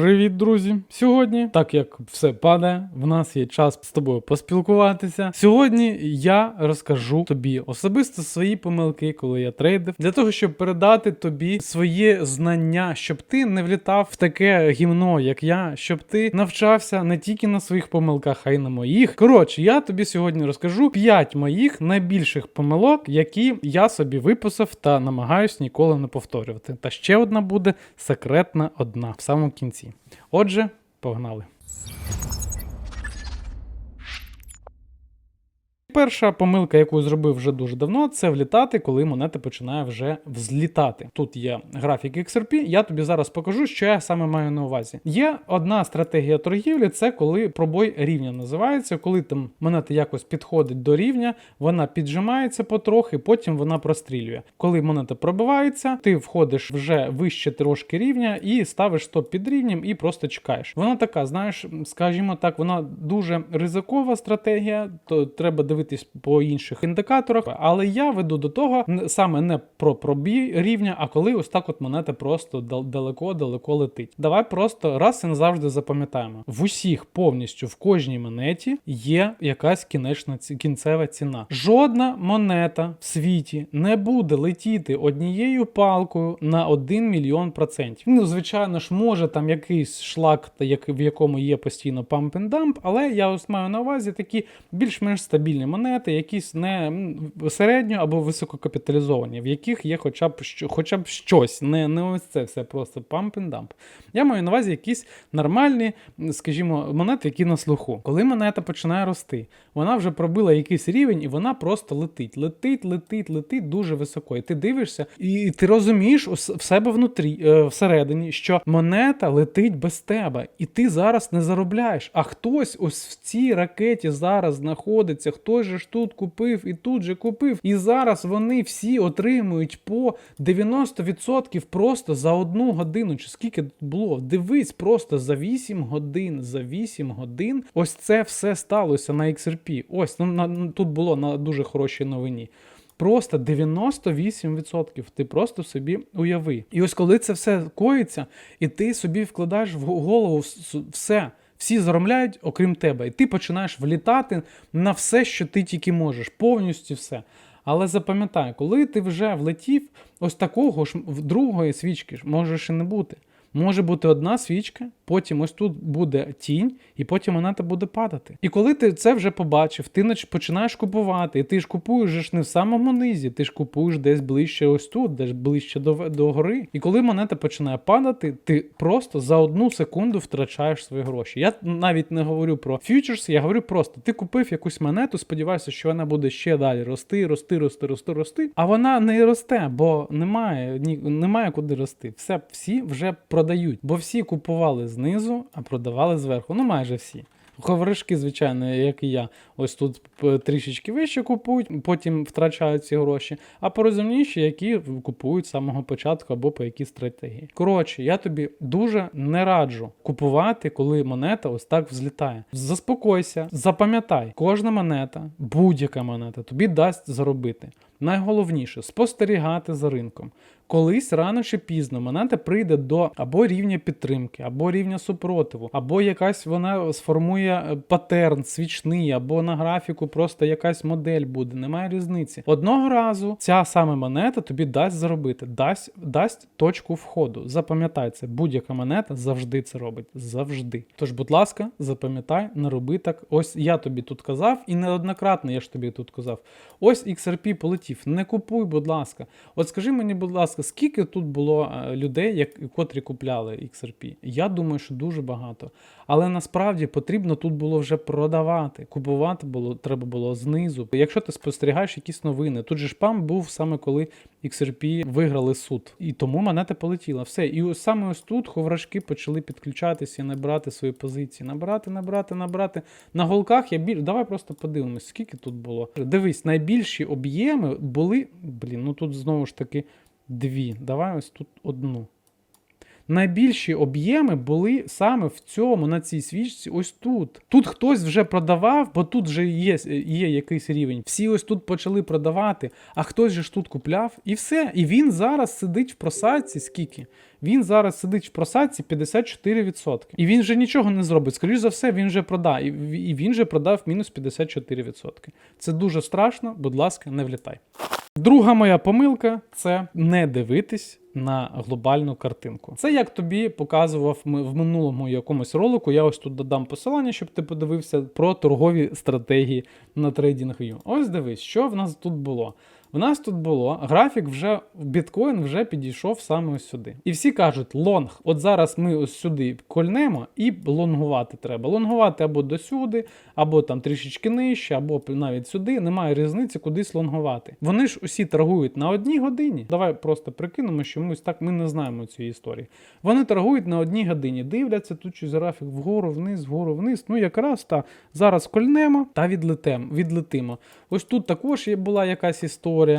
Привіт, друзі! Сьогодні, так як все падає, в нас є час з тобою поспілкуватися. Сьогодні я розкажу тобі особисто свої помилки, коли я трейдив, для того, щоб передати тобі своє знання, щоб ти не влітав в таке гімно, як я, щоб ти навчався не тільки на своїх помилках, а й на моїх. Коротше, я тобі сьогодні розкажу 5 моїх найбільших помилок, які я собі виписав та намагаюсь ніколи не повторювати. Та ще одна буде секретна одна в самому кінці. Отже, погнали. Перша помилка, яку зробив вже дуже давно, це влітати, коли монета починає вже взлітати. Тут є графік XRP. Я тобі зараз покажу, що я саме маю на увазі. Є одна стратегія торгівлі, це коли пробой рівня називається, коли там монета якось підходить до рівня, вона піджимається потрохи, потім вона прострілює. Коли монета пробивається, ти входиш вже вище трошки рівня і ставиш стоп під рівнем і просто чекаєш. Вона така, знаєш, скажімо так, вона дуже ризикова стратегія, то треба дивитись по інших індикаторах. Але я веду до того саме не про пробій рівня, а коли ось так от монета просто далеко-далеко летить. Давай просто раз і назавжди запам'ятаємо: в усіх повністю в кожній монеті є якась кінечна кінцева ціна. Жодна монета в світі не буде летіти однією палкою на 1 мільйон процентів. Ну, звичайно ж, може там якийсь шлак, в якому є постійно dump, але я ось маю на увазі такі більш-менш стабільні монети, якісь не середньо або висококапіталізовані, в яких є хоча б хоча б щось, не, не ось це все просто dump. Я маю на увазі якісь нормальні, скажімо, монети, які на слуху. Коли монета починає рости, вона вже пробила якийсь рівень, і вона просто летить, летить, летить, летить дуже високо. І ти дивишся, і ти розумієш в себе внутрі, е, всередині, що монета летить без тебе, і ти зараз не заробляєш. А хтось ось в цій ракеті зараз знаходиться, хтось же ж тут купив і тут же купив. І зараз вони всі отримують по 90% просто за одну годину. Чи скільки було? Дивись, просто за 8 годин, за 8 годин. Ось це все сталося на XRP. Ось ну, на, ну, тут було на дуже хорошій новині. Просто 98%. Ти просто собі уяви. І ось коли це все коїться, і ти собі вкладаєш в голову все. Всі заробляють, окрім тебе, і ти починаєш влітати на все, що ти тільки можеш, повністю все. Але запам'ятай, коли ти вже влетів, ось такого ж другої свічки ж може ще не бути. Може бути одна свічка, потім ось тут буде тінь, і потім монета буде падати. І коли ти це вже побачив, ти починаєш купувати, і ти ж купуєш не в самому низі, ти ж купуєш десь ближче ось тут, десь ближче до, до гори. І коли монета починає падати, ти просто за одну секунду втрачаєш свої гроші. Я навіть не говорю про фьючерс, я говорю просто: ти купив якусь монету, сподіваєшся, що вона буде ще далі рости, рости, рости, рости, рости. А вона не росте, бо немає ні, немає куди рости. Все, всі вже продають, бо всі купували знизу, а продавали зверху. Ну майже всі. Ховришки, звичайно, як і я, ось тут трішечки вище купують, потім втрачають ці гроші, а порозумніші, які купують з самого початку або по якій стратегії. Коротше, я тобі дуже не раджу купувати, коли монета ось так взлітає. Заспокойся, запам'ятай, кожна монета, будь-яка монета тобі дасть заробити. Найголовніше спостерігати за ринком. Колись рано чи пізно монета прийде до або рівня підтримки, або рівня супротиву, або якась вона сформує е, патерн свічний, або на графіку просто якась модель буде. Немає різниці. Одного разу ця саме монета тобі дасть заробити, дасть, дасть точку входу. Запам'ятай це, будь-яка монета завжди це робить. Завжди. Тож, будь ласка, запам'ятай, не роби так. Ось я тобі тут казав, і неоднократно я ж тобі тут казав. Ось XRP полетів. Не купуй, будь ласка. От скажи мені, будь ласка, скільки тут було е, людей, як, котрі купляли XRP? Я думаю, що дуже багато. Але насправді потрібно тут було вже продавати. Купувати було треба було знизу. Якщо ти спостерігаєш якісь новини, тут же ж пам був саме коли XRP виграли суд. І тому монета полетіла. Все. І саме ось тут ховрашки почали підключатися і набирати свої позиції. Набирати, набирати, набирати. На голках я біль. Давай просто подивимось, скільки тут було. Дивись, найбільші об'єми були. Блін, ну тут знову ж таки дві. Давай ось тут одну. Найбільші об'єми були саме в цьому, на цій свічці, ось тут. Тут хтось вже продавав, бо тут вже є, є якийсь рівень. Всі ось тут почали продавати, а хтось же ж тут купляв, і все. І він зараз сидить в просадці. Скільки? Він зараз сидить в просадці 54%. І він вже нічого не зробить. Скоріше за все, він вже продав. І і він же продав мінус 54%. Це дуже страшно, будь ласка, не влітай. Друга моя помилка це не дивитись на глобальну картинку. Це як тобі показував ми в минулому якомусь ролику. Я ось тут додам посилання, щоб ти подивився про торгові стратегії на TradingView. Ось дивись, що в нас тут було. В нас тут було графік вже біткоін вже підійшов саме ось сюди. І всі кажуть, лонг. От зараз ми ось сюди кольнемо і лонгувати треба. Лонгувати або досюди, або там трішечки нижче, або навіть сюди. Немає різниці, кудись лонгувати. Вони ж усі торгують на одній годині. Давай просто прикинемо, що ми ось так ми не знаємо цієї історії. Вони торгують на одній годині, дивляться тут щось графік вгору, вниз, вгору, вниз. Ну якраз та зараз кольнемо та відлетемо, відлетимо. Ось тут також була якась історія. করে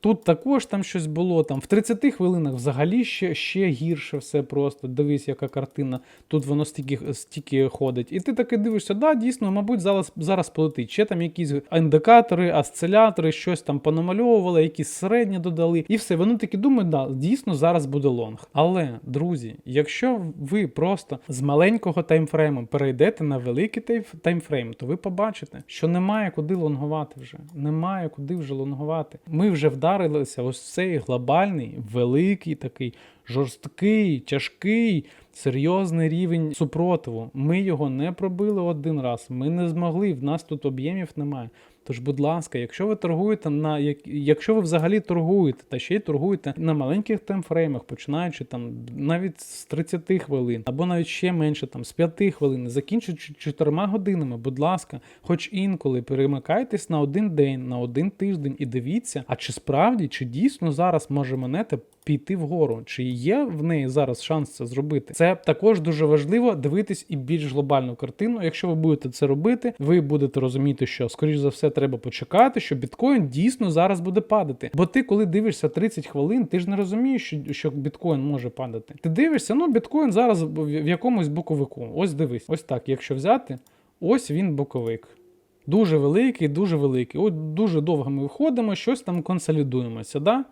Тут також там щось було. Там в 30 хвилинах взагалі ще ще гірше все просто. Дивись, яка картина. Тут воно стільки стільки ходить. І ти таки дивишся, да, дійсно, мабуть, зараз зараз полетить. Ще там якісь індикатори, осцилятори, щось там понамальовували, якісь середні додали. І все. Вони такі думають, да, дійсно зараз буде лонг. Але, друзі, якщо ви просто з маленького таймфрейму перейдете на великий таймфрейм, то ви побачите, що немає куди лонгувати вже. Немає куди вже лонгувати. Ми вже вдали вдарилися ось цей глобальний, великий такий, жорсткий, тяжкий, серйозний рівень супротиву. Ми його не пробили один раз, ми не змогли, в нас тут об'ємів немає. Тож, будь ласка, якщо ви торгуєте на якщо ви взагалі торгуєте, та ще й торгуєте на маленьких таймфреймах, починаючи там навіть з 30 хвилин, або навіть ще менше, там з 5 хвилин, закінчуючи 4 годинами, будь ласка, хоч інколи перемикайтесь на один день, на один тиждень і дивіться, а чи справді, чи дійсно зараз може монета піти вгору, чи є в неї зараз шанс це зробити? Це також дуже важливо дивитись і більш глобальну картину. Якщо ви будете це робити, ви будете розуміти, що скоріш за все треба почекати, що біткоін дійсно зараз буде падати. Бо ти, коли дивишся 30 хвилин, ти ж не розумієш, що, що біткоін може падати. Ти дивишся, ну біткоін зараз в якомусь боковику. Ось дивись, ось так. Якщо взяти, ось він боковик. Дуже великий, дуже великий. От дуже довго ми виходимо, щось там консолідуємося. да?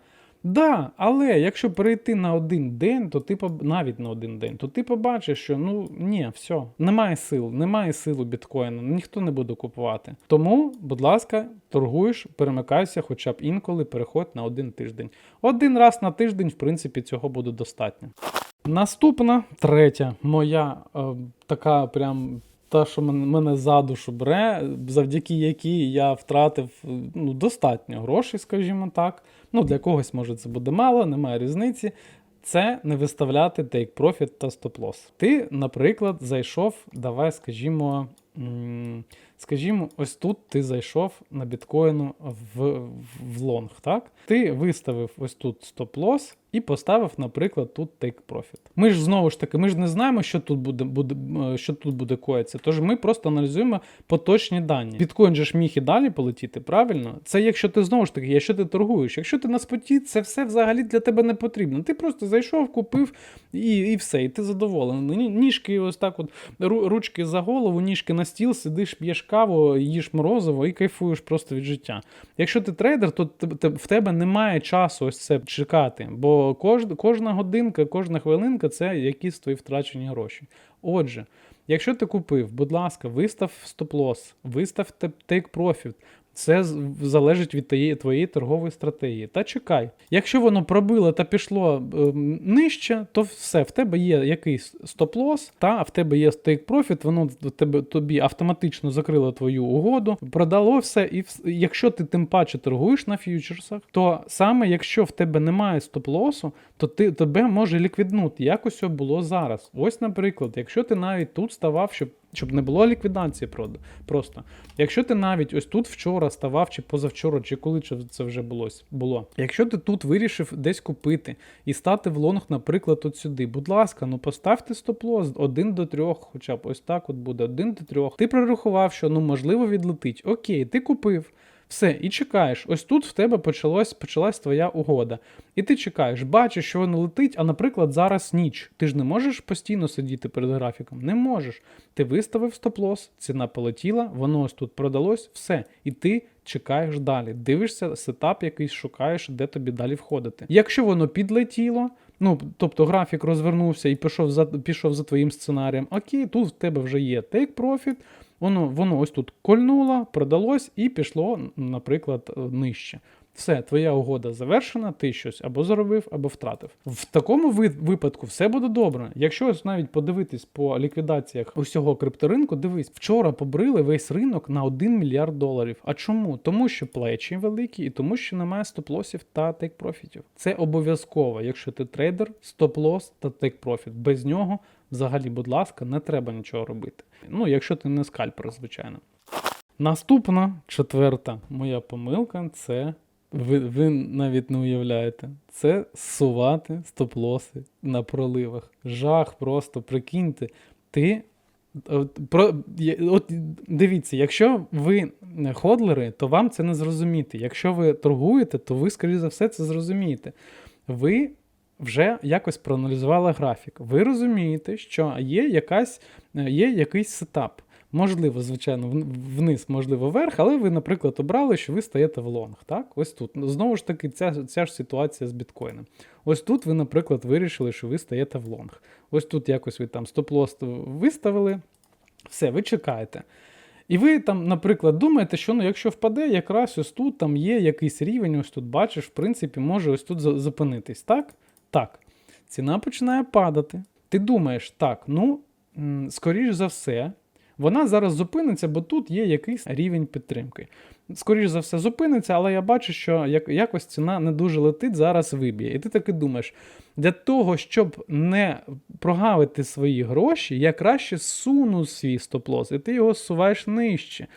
Да, але якщо перейти на один день, то ти навіть на один день, то ти побачиш, що ну ні, все, немає сил, немає сил у біткоїна, ніхто не буде купувати. Тому, будь ласка, торгуєш, перемикайся, хоча б інколи переходь на один тиждень. Один раз на тиждень, в принципі, цього буде достатньо. Наступна, третя, моя е, така прям. Та, що мене за душу бере, завдяки якій я втратив ну, достатньо грошей, скажімо так. Ну, для когось, може, це буде мало, немає різниці. Це не виставляти take profit та stop loss. Ти, наприклад, зайшов, давай, скажімо, скажімо, ось тут ти зайшов на біткоїну в в лонг, так? Ти виставив ось тут stop loss і поставив, наприклад, тут take profit. Ми ж знову ж таки, ми ж не знаємо, що тут буде буде, е, що тут буде коїться. Тож ми просто аналізуємо поточні дані. Біткоін же ж міг і далі полетіти, правильно? Це якщо ти знову ж таки, якщо ти торгуєш, якщо ти на споті, це все взагалі для тебе не потрібно. Ти просто зайшов, купив і і все, і ти задоволений. Ніжки, ось так, от ручки за голову, ніжки на стіл, сидиш, п'єш каву, їш морозиво і кайфуєш просто від життя. Якщо ти трейдер, то в тебе немає часу ось це чекати. бо кожна, кожна годинка, кожна хвилинка це якісь твої втрачені гроші. Отже, якщо ти купив, будь ласка, вистав стоп-лосс, вистав profit, це залежить від твоєї, твоєї торгової стратегії. Та чекай. Якщо воно пробило та пішло е, нижче, то все, в тебе є якийсь стоп-лос, та в тебе є стейк профіт, воно тебе, тобі автоматично закрило твою угоду, продало все. І якщо ти тим паче торгуєш на фьючерсах, то саме якщо в тебе немає стоп-лосу, то ти тебе може ліквіднути. Як ось було зараз. Ось, наприклад, якщо ти навіть тут ставав, щоб щоб не було ліквідації просто. Якщо ти навіть ось тут вчора ставав, чи позавчора, чи коли це вже було. Якщо ти тут вирішив десь купити і стати в лонг, наприклад, от сюди, будь ласка, ну поставте стоп-лосс 1 до 3, хоча б ось так от буде 1 до 3. Ти прорахував, що ну можливо відлетить. Окей, ти купив. Все, і чекаєш. Ось тут в тебе почалось, почалась твоя угода. І ти чекаєш, бачиш, що воно летить, а наприклад, зараз ніч. Ти ж не можеш постійно сидіти перед графіком. Не можеш. Ти виставив стоп-лос, ціна полетіла, воно ось тут продалось, все. І ти чекаєш далі. Дивишся сетап якийсь, шукаєш, де тобі далі входити. Якщо воно підлетіло. Ну, тобто графік розвернувся і пішов за пішов за твоїм сценарієм. Окей, тут в тебе вже є take profit, воно воно ось тут кольнуло, продалось і пішло, наприклад, е, нижче. Все, твоя угода завершена, ти щось або заробив, або втратив. В такому ви- випадку все буде добре. Якщо ось навіть подивитись по ліквідаціях усього крипторинку, дивись, вчора побрили весь ринок на 1 мільярд доларів. А чому? Тому що плечі великі і тому, що немає стоп-лосів та тейк-профітів. Це обов'язково, якщо ти трейдер, стоп-лос та тейк-профіт. Без нього взагалі, будь ласка, не треба нічого робити. Ну, якщо ти не скальпер, звичайно. Наступна четверта моя помилка це ви, ви навіть не уявляєте. Це сувати стоп-лоси на проливах. Жах просто, прикиньте. Ти. От, про, от дивіться, якщо ви ходлери, то вам це не зрозуміти. Якщо ви торгуєте, то ви, скоріше за все, це зрозумієте. Ви вже якось проаналізували графік. Ви розумієте, що є, якась, є якийсь сетап. Можливо, звичайно, вниз, можливо, вверх, але ви, наприклад, обрали, що ви стаєте в лонг. Так? Ось тут. Ну, Знову ж таки, ця, ця ж ситуація з біткоїном. Ось тут ви, наприклад, вирішили, що ви стаєте в лонг. Ось тут якось ви там стоп-лос виставили. Все, ви чекаєте. І ви там, наприклад, думаєте, що ну, якщо впаде, якраз ось тут там є якийсь рівень, ось тут бачиш, в принципі, може ось тут зупинитись. Так? Так. Ціна починає падати. Ти думаєш, так, ну, скоріш за все, вона зараз зупиниться, бо тут є якийсь рівень підтримки. Скоріш за все, зупиниться, але я бачу, що як, якось ціна не дуже летить, зараз виб'є. І ти таки думаєш, для того, щоб не прогавити свої гроші, я краще суну свій стоп-лос, і ти його суваєш нижче.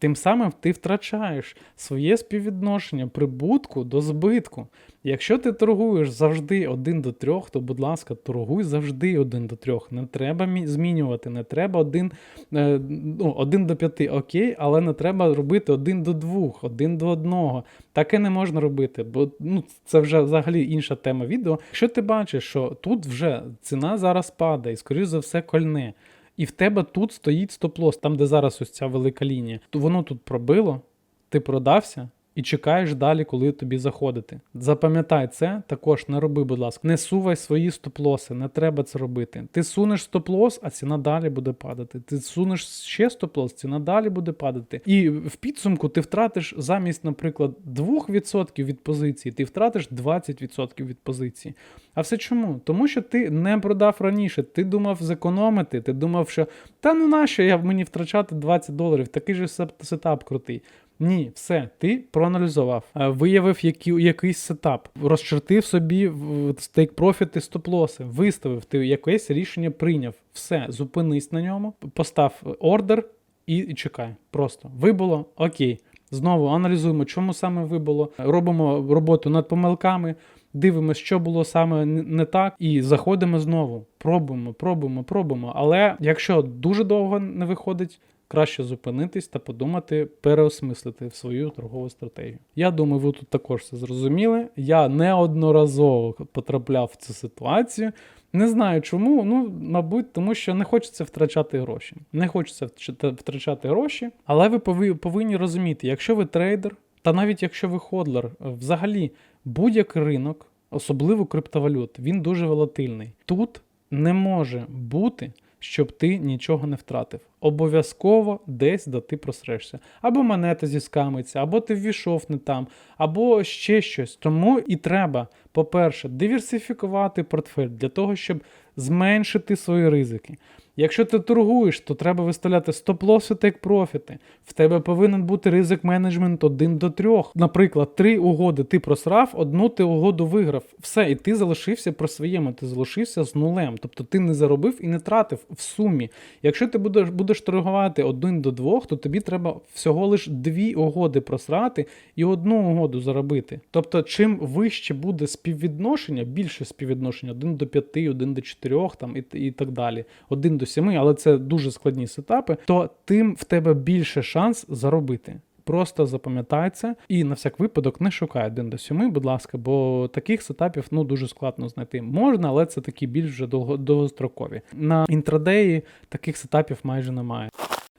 Тим самим ти втрачаєш своє співвідношення прибутку до збитку. Якщо ти торгуєш завжди один до трьох, то, будь ласка, торгуй завжди один до трьох. Не треба змінювати, не треба один, е, ну, один до п'яти, окей, але не треба робити один до двох, один до одного. Таке не можна робити, бо ну, це вже взагалі інша тема відео. Якщо ти бачиш, що тут вже ціна зараз падає, і скоріш за все кольне. І в тебе тут стоїть стоп-лос, там, де зараз ось ця велика лінія. То воно тут пробило, ти продався і чекаєш далі, коли тобі заходити. Запам'ятай це, також не роби, будь ласка. Не сувай свої стоп-лоси, не треба це робити. Ти сунеш стоп-лос, а ціна далі буде падати. Ти сунеш ще стоп-лос, ціна далі буде падати. І в підсумку ти втратиш замість, наприклад, 2% від позиції, ти втратиш 20% від позиції. А все чому? Тому що ти не продав раніше, ти думав зекономити, ти думав, що та ну нащо я мені втрачати 20 доларів, такий же сет- сетап крутий. Ні, все, ти проаналізував, е, виявив які, якийсь сетап, розчертив собі стейк профіти, стоп-лоси, виставив, ти якесь рішення прийняв. Все, зупинись на ньому, постав ордер і чекай. Просто вибуло, окей. Знову аналізуємо, чому саме вибуло, робимо роботу над помилками, дивимося, що було саме не так, і заходимо знову. Пробуємо, пробуємо, пробуємо. Але якщо дуже довго не виходить, краще зупинитись та подумати, переосмислити свою торгову стратегію. Я думаю, ви тут також це зрозуміли. Я неодноразово потрапляв в цю ситуацію. Не знаю чому, ну, мабуть, тому що не хочеться втрачати гроші. Не хочеться втрачати гроші, але ви повинні розуміти, якщо ви трейдер, та навіть якщо ви ходлер, взагалі будь-який ринок, особливо криптовалют, він дуже волатильний. Тут не може бути, щоб ти нічого не втратив. Обов'язково десь да ти просрешся. Або монета зіскамиться, або ти ввійшов не там, або ще щось. Тому і треба, по-перше, диверсифікувати портфель для того, щоб зменшити свої ризики. Якщо ти торгуєш, то треба виставляти стоп-лоси тейк-профіти. В тебе повинен бути ризик менеджмент 1 до 3. Наприклад, три угоди ти просрав, одну ти угоду виграв. Все, і ти залишився при своєму, ти залишився з нулем. Тобто ти не заробив і не тратив в сумі. Якщо ти будеш, будеш торгувати 1 до 2, то тобі треба всього лиш дві угоди просрати і одну угоду заробити. Тобто, чим вище буде співвідношення, більше співвідношення 1 до 5, 1 до 4 там, і, і так далі, один до сіми, але це дуже складні сетапи, то тим в тебе більше шанс заробити. Просто запам'ятай і на всяк випадок не шукай 1 до 7, будь ласка, бо таких сетапів ну дуже складно знайти. Можна, але це такі більш вже довго, довгострокові. На інтрадеї таких сетапів майже немає.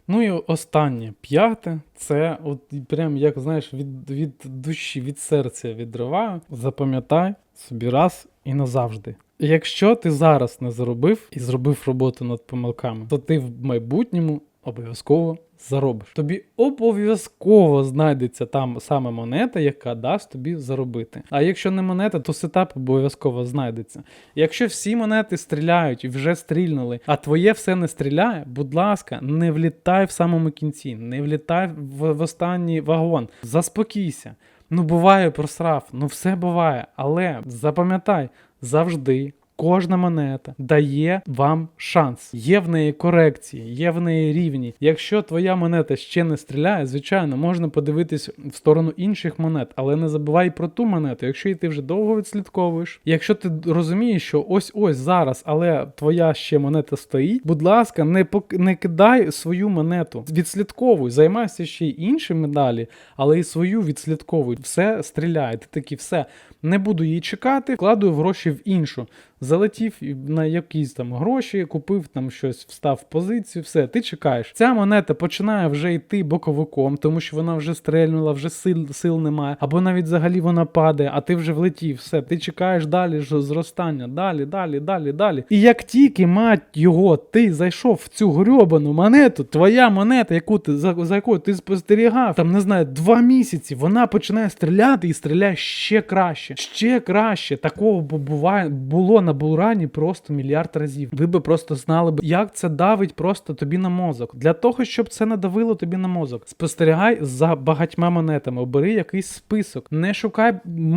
Ну і останнє п'яте, це от прям як знаєш від, від душі, від серця відриваю. Запам'ятай собі раз і назавжди. Якщо ти зараз не заробив і зробив роботу над помилками, то ти в майбутньому обов'язково заробиш. Тобі обов'язково знайдеться там саме монета, яка дасть тобі заробити. А якщо не монета, то сетап обов'язково знайдеться. Якщо всі монети стріляють і вже стрільнули, а твоє все не стріляє, будь ласка, не влітай в самому кінці, не влітай в, в останній вагон. Заспокійся. Ну, буває просрав, ну все буває. Але запам'ятай, завжди кожна монета дає вам шанс. Є в неї корекції, є в неї рівні. Якщо твоя монета ще не стріляє, звичайно, можна подивитись в сторону інших монет, але не забувай про ту монету. Якщо її ти вже довго відслідковуєш, якщо ти розумієш, що ось ось зараз, але твоя ще монета стоїть, будь ласка, не пок... не кидай свою монету. Відслідковуй, займайся ще й іншими далі, але і свою відслідковуй. Все стріляє. Ти такі, все, не буду її чекати, вкладую гроші в іншу. Залетів на якісь там гроші, купив там щось, встав в позицію, все, ти чекаєш. Ця монета починає вже йти боковиком, тому що вона вже стрельнула, вже сил, сил немає, або навіть взагалі вона падає, а ти вже влетів, все, ти чекаєш далі зростання, далі, далі, далі, далі. І як тільки, мать його, ти зайшов в цю грьобану монету, твоя монета, яку ти за, за якою ти спостерігав, там не знаю, два місяці, вона починає стріляти і стріляє ще краще, ще краще. Такого буває було на Булрані просто мільярд разів. Ви би просто знали б, як це давить просто тобі на мозок. Для того, щоб це не давило тобі на мозок. Спостерігай за багатьма монетами, обери якийсь список, не шукай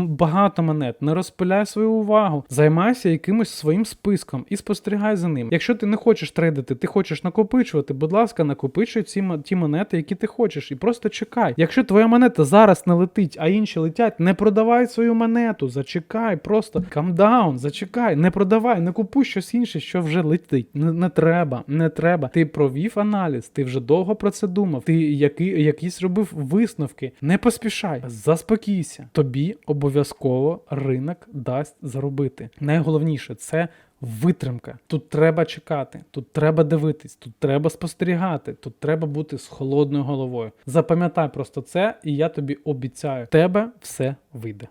багато монет, не розпиляй свою увагу, займайся якимось своїм списком і спостерігай за ним. Якщо ти не хочеш трейдити, ти хочеш накопичувати, будь ласка, накопичуй ці ті монети, які ти хочеш, і просто чекай. Якщо твоя монета зараз не летить, а інші летять, не продавай свою монету, зачекай, просто down, зачекай, не продавай, не купуй щось інше, що вже летить. Не, не треба, не треба. Ти провів аналіз, ти вже довго про це думав. Ти які, якісь робив висновки. Не поспішай, заспокійся. Тобі обов'язково ринок дасть заробити. Найголовніше це. Витримка. Тут треба чекати, тут треба дивитись, тут треба спостерігати, тут треба бути з холодною головою. Запам'ятай просто це, і я тобі обіцяю, тебе все вийде.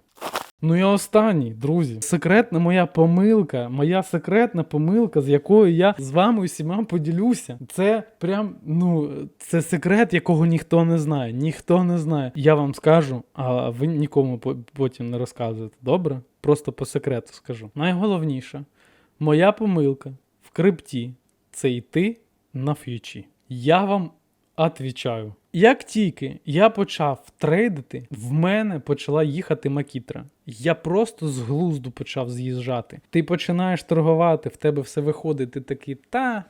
Ну і останній, друзі, секретна моя помилка, моя секретна помилка, з якою я з вами усіма поділюся. Це прям, ну, це секрет, якого ніхто не знає. Ніхто не знає. Я вам скажу, а ви нікому потім не розказуєте. Добре? Просто по секрету скажу. Найголовніше, моя помилка в крипті це йти на ф'ючі. Я вам Отвічаю. Як тільки я почав трейдити, в мене почала їхати макітра. Я просто з глузду почав з'їжджати. Ти починаєш торгувати, в тебе все виходить, ти такий, та.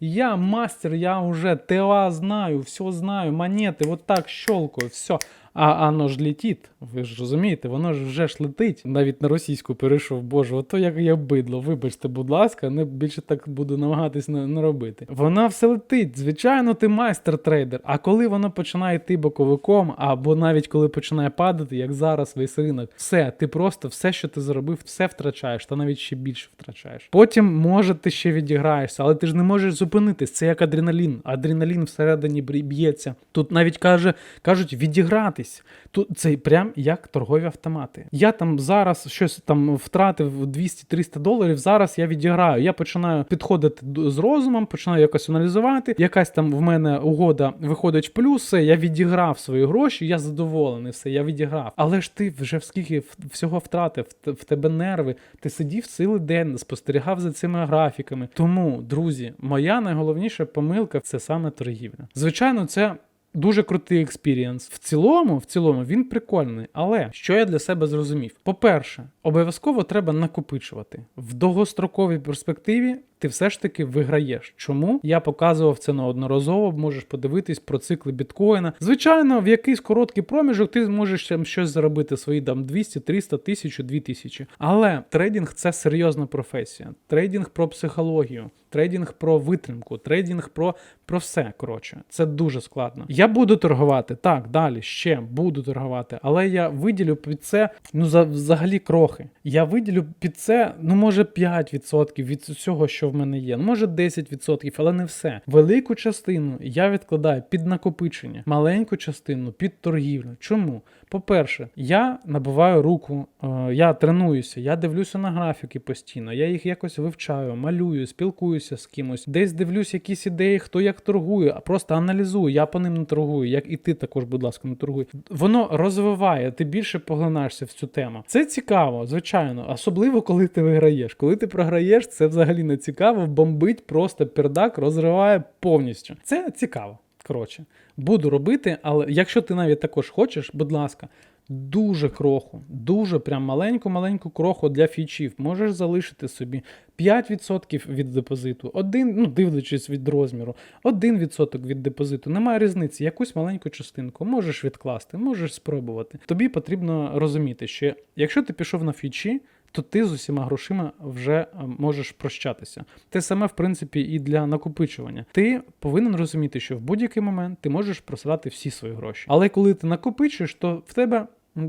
Я мастер, я вже ТА знаю, все знаю, монети, вот так щелкаю, все. А воно ж летить, ви ж розумієте, воно ж вже ж летить. Навіть на російську перейшов, боже, ото як я бидло. Вибачте, будь ласка, не більше так буду намагатись не, робити. Вона все летить. Звичайно, ти майстер-трейдер. А коли воно починає йти боковиком, або навіть коли починає падати, як зараз весь ринок, все, ти просто все, що ти зробив, все втрачаєш, та навіть ще більше втрачаєш. Потім, може, ти ще відіграєшся, але ти ж не можеш зупинитись. Це як адреналін. Адреналін всередині б'ється. Тут навіть каже, кажуть відігратись. Тут це прям як торгові автомати. Я там зараз щось там втратив 200-300 доларів. Зараз я відіграю. Я починаю підходити з розумом, починаю якось аналізувати. Якась там в мене угода виходить в плюс, все, я відіграв свої гроші, я задоволений, все, я відіграв. Але ж ти вже скільки всього втратив, в тебе нерви. Ти сидів цілий день, спостерігав за цими графіками. Тому, друзі, моя найголовніша помилка це саме торгівля. Звичайно, це. Дуже крутий експірієнс. В цілому, в цілому, він прикольний. Але що я для себе зрозумів? По-перше, обов'язково треба накопичувати. В довгостроковій перспективі ти все ж таки виграєш. Чому? Я показував це неодноразово, можеш подивитись про цикли біткоїна. Звичайно, в якийсь короткий проміжок ти зможеш там щось заробити свої там 200, 300, 1000, 2000. Але трейдинг це серйозна професія. Трейдинг про психологію, трейдинг про витримку, трейдинг про, про все. Коротше, це дуже складно. Я буду торгувати так, далі ще буду торгувати, але я виділю під це ну за взагалі крохи. Я виділю під це, ну може 5% від всього, що в мене є. Ну, може 10%, але не все. Велику частину я відкладаю під накопичення, маленьку частину під торгівлю. Чому? По-перше, я набиваю руку, е, я тренуюся, я дивлюся на графіки постійно, я їх якось вивчаю, малюю, спілкуюся з кимось, десь дивлюсь якісь ідеї, хто як торгує, а просто аналізую. Я по ним не торгую, як і ти також, будь ласка, не торгуй. Воно розвиває, ти більше поглинаєшся в цю тему. Це цікаво, звичайно, особливо коли ти виграєш. Коли ти програєш, це взагалі не цікаво. Бомбить просто пердак, розриває повністю. Це цікаво. Коротше, буду робити, але якщо ти навіть також хочеш, будь ласка, дуже кроху, дуже прям маленьку-маленьку кроху для фічів. Можеш залишити собі 5% від депозиту, один, ну дивлячись від розміру, 1% від депозиту. Немає різниці, якусь маленьку частинку можеш відкласти, можеш спробувати. Тобі потрібно розуміти, що якщо ти пішов на фічі, то ти з усіма грошима вже е, можеш прощатися. Те саме, в принципі, і для накопичування. Ти повинен розуміти, що в будь-який момент ти можеш просрати всі свої гроші. Але коли ти накопичуєш, то в тебе.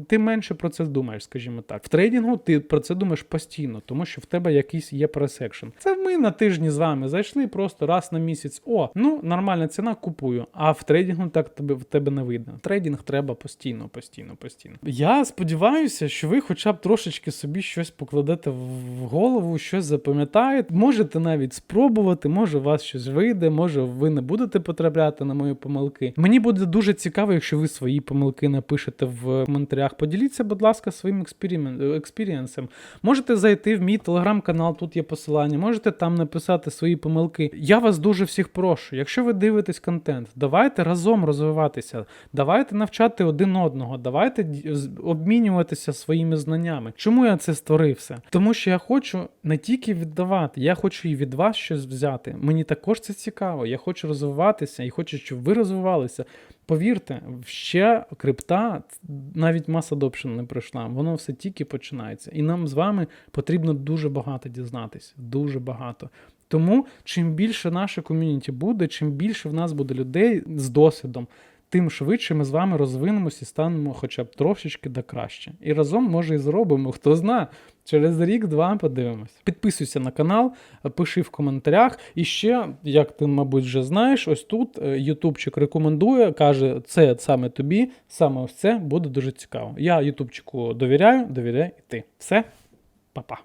Ти менше про це думаєш, скажімо так. В трейдингу ти про це думаєш постійно, тому що в тебе якийсь є пресекшн. Це ми на тижні з вами зайшли просто раз на місяць. О, ну нормальна ціна, купую. А в трейдингу так тебе в тебе не вийде. Трейдинг треба постійно, постійно, постійно. Я сподіваюся, що ви хоча б трошечки собі щось покладете в голову, щось запам'ятаєте. Можете навіть спробувати, може у вас щось вийде, може ви не будете потрапляти на мої помилки. Мені буде дуже цікаво, якщо ви свої помилки напишете в коментарях. Поділіться, будь ласка, своїм експірієнсом. Можете зайти в мій телеграм-канал, тут є посилання, можете там написати свої помилки. Я вас дуже всіх прошу. Якщо ви дивитесь контент, давайте разом розвиватися, давайте навчати один одного, давайте обмінюватися своїми знаннями. Чому я це створив все? Тому що я хочу не тільки віддавати, я хочу і від вас щось взяти. Мені також це цікаво. Я хочу розвиватися і хочу, щоб ви розвивалися. Повірте, ще крипта, навіть маса adoption не пройшла, воно все тільки починається. І нам з вами потрібно дуже багато дізнатися. Дуже багато. Тому чим більше наше ком'юніті буде, чим більше в нас буде людей з досвідом, тим швидше ми з вами розвинемося і станемо хоча б трошечки до краще. І разом, може, і зробимо, хто знає. Через рік-два подивимось. Підписуйся на канал, пиши в коментарях. І ще, як ти, мабуть, вже знаєш, ось тут е, Ютубчик рекомендує, каже, це саме тобі, саме ось це буде дуже цікаво. Я Ютубчику довіряю, довіряй і ти. Все, па-па.